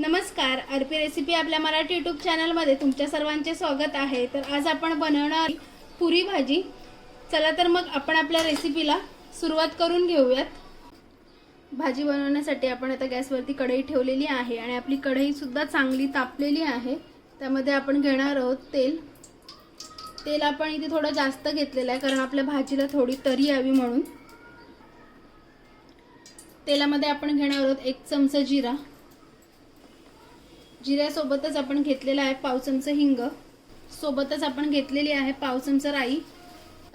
नमस्कार अर्पी रेसिपी आपल्या मराठी यूट्यूब चॅनलमध्ये तुमच्या सर्वांचे स्वागत आहे. तर आज आपण बनवणार पुरी भाजी. चला तर मग आपण आपल्या रेसिपीला सुरुवात करून घेऊयात. भाजी बनवण्यासाठी आपण आता गॅसवरती कढई ठेवलेली आहे आणि आपली कढईसुद्धा चांगली तापलेली आहे. त्यामध्ये आपण घेणार आहोत तेल. तेल आपण इथे थोडं जास्त घेतलेलं आहे कारण आपल्या भाजीला थोडी तरी यावी म्हणून. तेलामध्ये आपण घेणार आहोत एक चमचा जिरा. जिऱ्यासोबतच आपण घेतलेला आहे पाव चमचा हिंग. सोबतच आपण घेतलेली आहे पाव चमचा राई.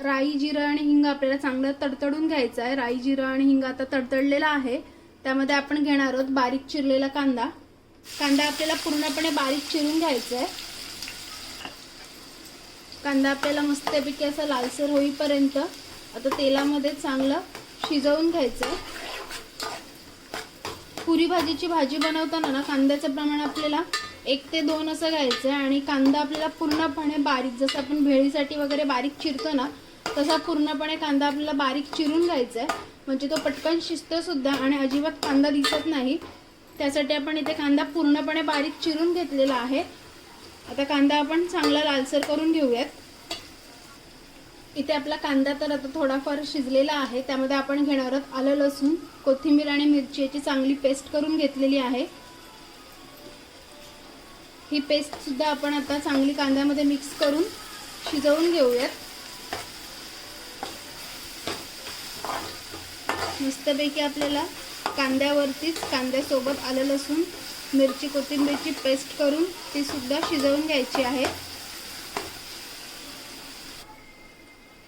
राई जिरं आणि हिंग आपल्याला चांगलं तडतडून घ्यायचं आहे. राई जिरं आणि हिंग आता तडतडलेला आहे. त्यामध्ये आपण घेणार आहोत बारीक चिरलेला कांदा. कांदा आपल्याला पूर्णपणे बारीक चिरून घ्यायचा आहे. कांदा आपल्याला मस्तपैकी असा लालसर होईपर्यंत आता तेलामध्ये चांगलं शिजवून घ्यायचं आहे. पुरी भाजीची भाजी बनवताना ना कांद्याचं प्रमाण आपल्याला एक ते दोन असं घ्यायचं आहे आणि कांदा आपल्याला पूर्णपणे बारीक जसं आपण भेळीसाठी वगैरे बारीक चिरतो ना तसा पूर्णपणे कांदा आपल्याला बारीक चिरून घ्यायचा आहे. म्हणजे तो पटकन शिजतो सुद्धा आणि अजिबात कांदा दिसत नाही. त्यासाठी आपण इथे कांदा पूर्णपणे बारीक चिरून घेतलेला आहे. आता कांदा आपण चांगला लालसर करून घेऊयात. इथे आपला कांदा तर आता थोडाफार शिजलेला आहे. त्यामध्ये आपण घेणार आहोत आलं लसूण कोथिंबीर आणि मिरची. याची चांगली पेस्ट करून घेतलेली आहे. ही पेस्ट सुद्धा आपण आता चांगली कांद्यामध्ये मिक्स करून शिजवून घेऊयात. मस्तपैकी आपल्याला कांद्यावरतीच कांद्यासोबत आलं लसूण मिरची कोथिंबीरची पेस्ट करून ती सुद्धा शिजवून घ्यायची आहे.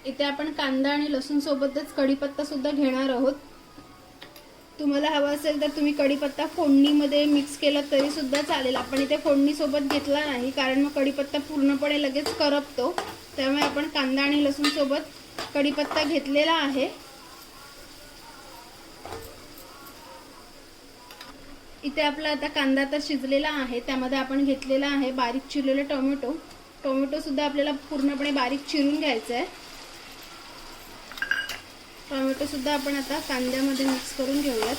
इथे आपण कांदा आणि लसूण सोबतच कढीपत्ता सुद्धा घेणार आहोत. तुम्हाला हवा असेल तर तुम्ही कढीपत्ता फोडणीमध्ये मिक्स केला तरी सुद्धा चालेल. आपण इथे फोडणीसोबत घेतला नाही कारण मग कढीपत्ता पूर्णपणे लगेच करपतो. त्यामुळे आपण कांदा आणि लसूण सोबत कढीपत्ता घेतलेला आहे. इथे आपला आता कांदा तर शिजलेला आहे त्यामध्ये आपण घेतलेला आहे बारीक चिरलेले टोमॅटो. टोमॅटो सुद्धा आपल्याला पूर्णपणे बारीक चिरून घ्यायचं आहे टोमॅटो सुद्धा आपण आता कांद्यामध्ये मिक्स करून घेऊयात.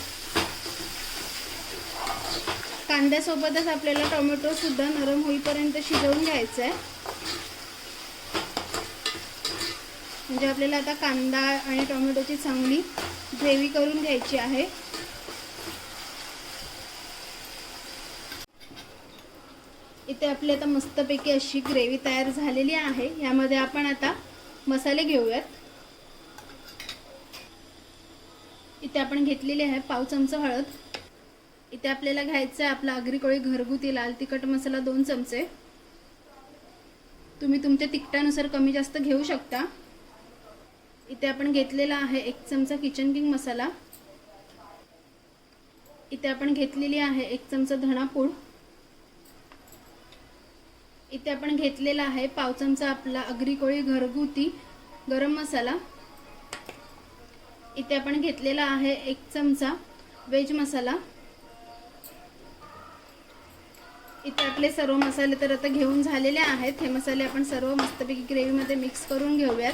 कांद्यासोबतच आपल्याला टोमॅटो सुद्धा नरम होईपर्यंत शिजवून घ्यायचं आहे म्हणजे आपल्याला आता कांदा आणि टोमॅटोची चांगली ग्रेव्ही करून घ्यायची आहे. इथे आपली आता मस्तपैकी अशी ग्रेव्ही तयार झालेली आहे. यामध्ये आपण आता मसाले घेऊयात. इथे आपण घेतलेली आहे पाव चमचा हळद. इथे आपल्याला घ्यायचं आहे आपला आगरी घरगुती लाल तिखट मसाला दोन चमचे. तुम्ही तुमच्या तिखटानुसार कमी जास्त घेऊ शकता. इथे आपण घेतलेला आहे एक चमचा किचन किंग मसाला. इथे आपण घेतलेली आहे एक चमचा धणापूड इथे आपण घेतलेला आहे पाव चमचा आपला अग्री कोळी घरगुती गरम मसाला. इथे आपण घेतलेला आहे एक चमचा वेज मसाला. इथे आपले सर्व मसाले तर आता घेऊन झालेले आहेत. हे मसाले आपण सर्व मस्तपैकी ग्रेव्हीमध्ये मिक्स करून घेऊयात.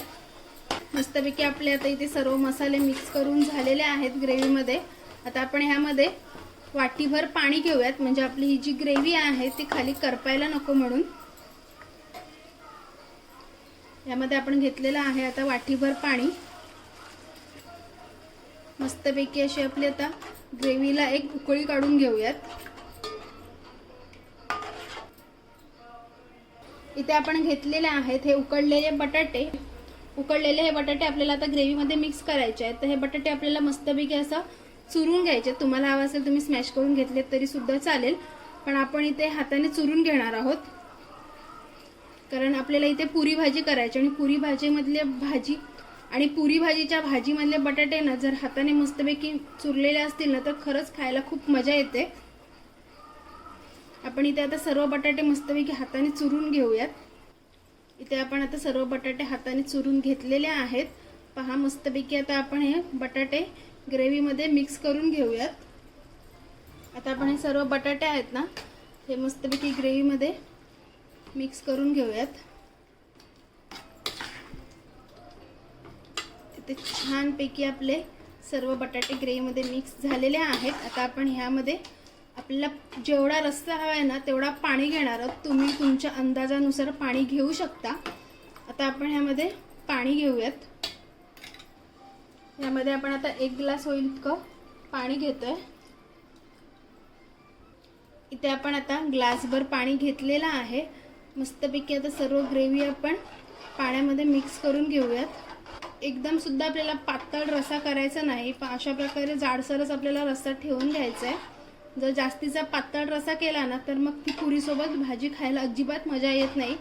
मस्तपैकी आपले आता इथे सर्व मसाले मिक्स करून झालेले आहेत ग्रेव्हीमध्ये. आता आपण ह्यामध्ये वाटीभर पाणी घेऊयात. म्हणजे आपली ही जी ग्रेव्ही आहे ती खाली करपायला नको म्हणून. यामध्ये आपण घेतलेलं आहे आता वाटीभर पाणी. मस्तपैकी अशी आपली आता ग्रेव्हीला एक उकळी काढून घेऊयात. इथे आपण घेतलेले आहेत हे उकडलेले बटाटे. उकडलेले हे बटाटे आपल्याला आता ग्रेव्हीमध्ये मिक्स करायचे आहेत. तर हे बटाटे आपल्याला मस्तपैकी असं चुरून घ्यायचे तुम्हाला हवं असेल तुम्ही स्मॅश करून घेतले तरी सुद्धा चालेल. पण आपण इथे हाताने चुरून घेणार आहोत. कारण आपल्याला इथे पुरी भाजी करायची आणि पुरी भाजीमधले भाजी आणि पुरी भाजीच्या भाजीमधले बटाटे ना जर हाताने मस्तपैकी चुरलेले असतील ना तर खरंच खायला खूप मजा येते. आपण इथे आता सर्व बटाटे मस्तपैकी हाताने चुरून घेऊयात. इथे आपण आता सर्व बटाटे हाताने चुरून घेतलेले आहेत. पहा मस्तपैकी आता आपण हे बटाटे ग्रेव्हीमध्ये मिक्स करून घेऊयात. आता आपण हे सर्व बटाटे आहेत ना हे मस्तपैकी ग्रेव्हीमध्ये मिक्स करून घेऊयात. ते छानपैकी आपले सर्व बटाटे ग्रेमध्ये मिक्स झालेले आहेत. आता आपण ह्यामध्ये आपल्याला जेवढा रस्सा हवा आहे ना तेवढा पाणी घेणार आहोत. तुम्ही तुमच्या अंदाजानुसार पाणी घेऊ शकता. आता आपण ह्यामध्ये पाणी घेऊयात. यामध्ये आपण आता एक ग्लास होईल इतकं पाणी घेतोय. इथे आपण आता ग्लासभर पाणी घेतलेलं आहे. मस्तपैकी आता सर्व ग्रेव्ही आपण पाण्यामध्ये मिक्स करून घेऊयात. एकदम सुद्धा आपल्याला पातळ रसा करायचा नाही पण अशा प्रकारे जाडसरच आपल्याला रस्सा ठेवून घ्यायचा आहे जर जास्तीचा पातळ रसा केला ना तर मग ती पुरीसोबत भाजी खायला अजिबात मजा येत नाही.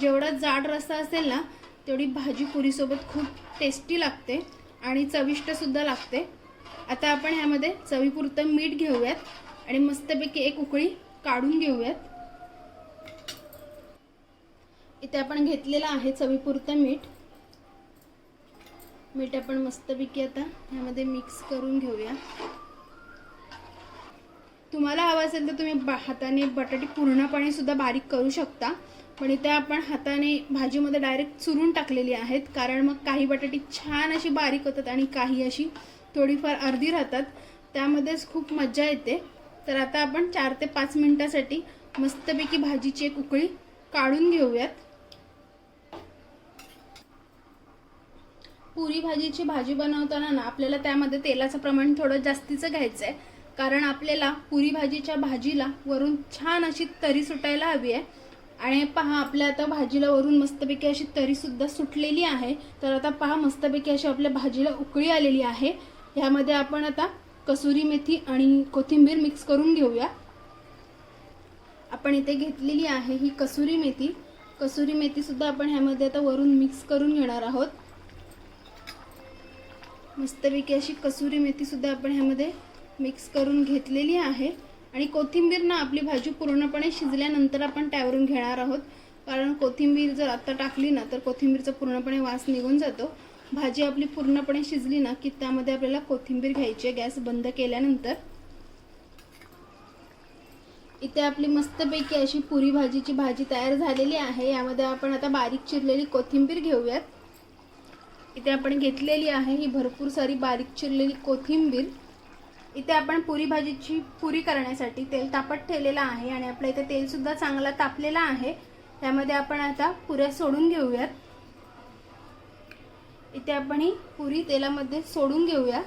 जेवढा जाड रस्सा असेल ना तेवढी भाजी पुरीसोबत खूप टेस्टी लागते आणि चविष्टसुद्धा लागते. आता आपण ह्यामध्ये चवीपुरतं मीठ घेऊयात आणि मस्तपैकी एक उकळी काढून घेऊयात. इथे आपण घेतलेलं आहे चवीपुरतं मीठ. मीठ आपण मस्तपैकी आता ह्यामध्ये मिक्स करून घेऊया. तुम्हाला हवं असेल तर तुम्ही बा हाताने बटाटे पूर्णपणे सुद्धा बारीक करू शकता. पण इथे आपण हाताने भाजीमध्ये डायरेक्ट चुरून टाकलेली आहेत. कारण मग काही बटाटे छान अशी बारीक होतात आणि काही अशी थोडीफार अर्धी राहतात. त्यामध्येच खूप मजा येते. तर आता आपण चार ते पाच मिनटासाठी मस्तपैकी भाजीची एक उकळी काढून घेऊयात. पुरी भाजीची भाजी बनवताना ना आपल्याला त्यामध्ये तेलाचं प्रमाण थोडं जास्तीचं घ्यायचं आहे कारण आपल्याला पुरी भाजीच्या भाजीला वरून छान अशी तरी सुटायला हवी आहे. आणि पहा आपल्या आता भाजीला वरून मस्तपैकी अशी तरीसुद्धा सुटलेली आहे. तर आता पहा मस्तपैकी अशी आपल्या भाजीला उकळी आलेली आहे. ह्यामध्ये आपण आता कसुरी मेथी आणि कोथिंबीर मिक्स करून घेऊया. आपण इथे घेतलेली आहे ही कसुरी मेथी. कसुरी मेथीसुद्धा आपण ह्यामध्ये आता वरून मिक्स करून घेणार आहोत. मस्तपैकी अशी कसुरी मेथी सुद्धा आपण ह्यामध्ये मिक्स करून घेतलेली आहे. आणि कोथिंबीर ना आपली भाजी पूर्णपणे शिजल्यानंतर आपण त्यावरून घेणार आहोत. कारण कोथिंबीर जर आत्ता टाकली ना तर कोथिंबीरचा पूर्णपणे वास निघून जातो. भाजी आपली पूर्णपणे शिजली ना की त्यामध्ये आपल्याला कोथिंबीर घ्यायची आहे गॅस बंद केल्यानंतर. इथे आपली मस्तपैकी अशी पुरी भाजीची भाजी तयार झालेली आहे. यामध्ये आपण आता बारीक चिरलेली कोथिंबीर घेऊयात. इथे आपण घेतलेली आहे ही भरपूर सारी बारीक चिरलेली कोथिंबीर. इथे आपण पुरी भाजीची पुरी करण्यासाठी तेल तापत ठेवलेलं आहे आणि आपल्या इथे तेलसुद्धा चांगला तापलेला आहे. त्यामध्ये आपण आता पुऱ्या सोडून घेऊयात. इथे आपण ही पुरी तेलामध्ये सोडून घेऊया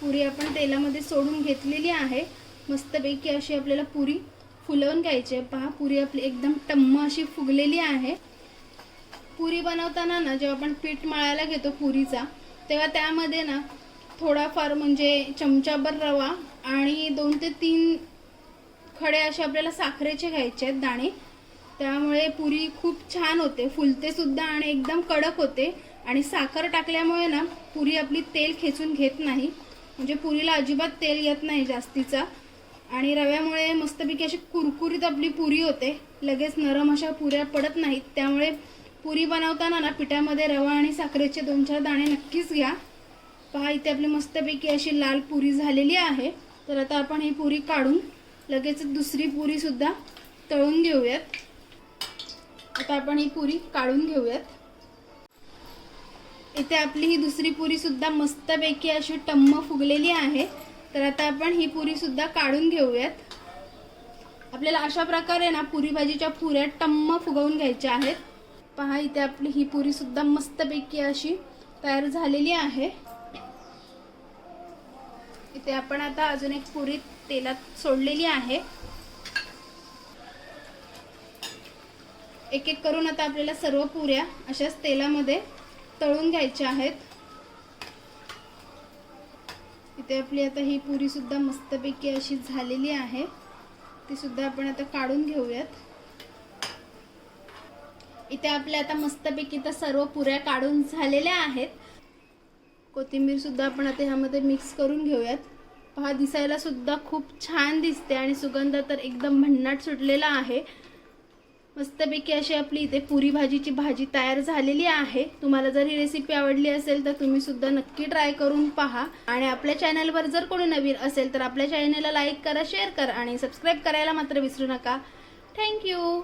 पुरी आपण तेलामध्ये सोडून घेतलेली आहे. मस्तपैकी अशी आपल्याला पुरी फुलवून घ्यायची आहे. पहा पुरी आपली एकदम टम्म अशी फुगलेली आहे. पुरी बनवताना ना जेव्हा आपण पीठ मळायला घेतो पुरीचा तेव्हा त्यामध्ये ना थोडाफार म्हणजे चमचाभर रवा आणि दोन ते तीन खडे असे आपल्याला साखरेचे घ्यायचे आहेत दाणे. त्यामुळे पुरी खूप छान होते. फुलते सुद्धा आणि एकदम कडक होते. आणि साखर टाकल्यामुळे ना पुरी आपली तेल खेचून घेत नाही. म्हणजे पुरीला अजिबात तेल येत नाही जास्तीचा. आणि रव्यामुळे मस्तपैकी अशी कुरकुरीत आपली पुरी होते. लगेच नरम अशा पुऱ्या पडत नाहीत. त्यामुळे पुरी बनवताना ना पिठामध्ये रवा आणि साखरेचे दोन चार दाणे नक्कीच घ्या. पहा इथे आपली मस्तपैकी अशी लाल पुरी झालेली आहे. तर आता आपण ही पुरी काढून लगेच दुसरी पुरीसुद्धा तळून घेऊयात. आता आपण ही पुरी काढून घेऊयात. इथे आपली ही दुसरी पुरीसुद्धा मस्तपैकी अशी टम्म फुगलेली आहे. तर आता आपण ही पुरीसुद्धा काढून घेऊयात. आपल्याला अशा प्रकारे ना पुरी भाजीच्या पुऱ्या टम्म फुगवून घ्यायच्या आहेत. पहा इथे आपली ही पुरी सुद्धा मस्तपैकी अशी तयार झालेली आहे. इथे आपण आता अजून एक पुरी तेलात सोडलेली आहे. एक एक करून आता आपल्याला सर्व पुऱ्या अशाच तेलामध्ये तळून घ्यायच्या आहेत. इथे आपली आता ही पुरी सुद्धा मस्तपैकी अशी झालेली आहे. ती सुद्धा आपण आता काढून घेऊयात. इथे आपल्या आता मस्तपैकी तर सर्व पुऱ्या काढून झालेल्या आहेत. कोथिंबीर सुद्धा आपण आता ह्यामध्ये मिक्स करून घेऊयात. पहा दिसायला सुद्धा खूप छान दिसते आणि सुगंध तर एकदम भन्नाट सुटलेला आहे. मस्तपैकी अशी आपली इथे पुरी भाजीची भाजी तयार झालेली आहे. तुम्हाला जर ही रेसिपी आवडली असेल तर तुम्ही सुद्धा नक्की ट्राय करून पहा. आणि आपल्या चॅनलवर जर कोणी नवीन असेल तर आपल्या चॅनलला लाईक करा शेअर करा आणि सबस्क्राईब करायला मात्र विसरू नका. थँक्यू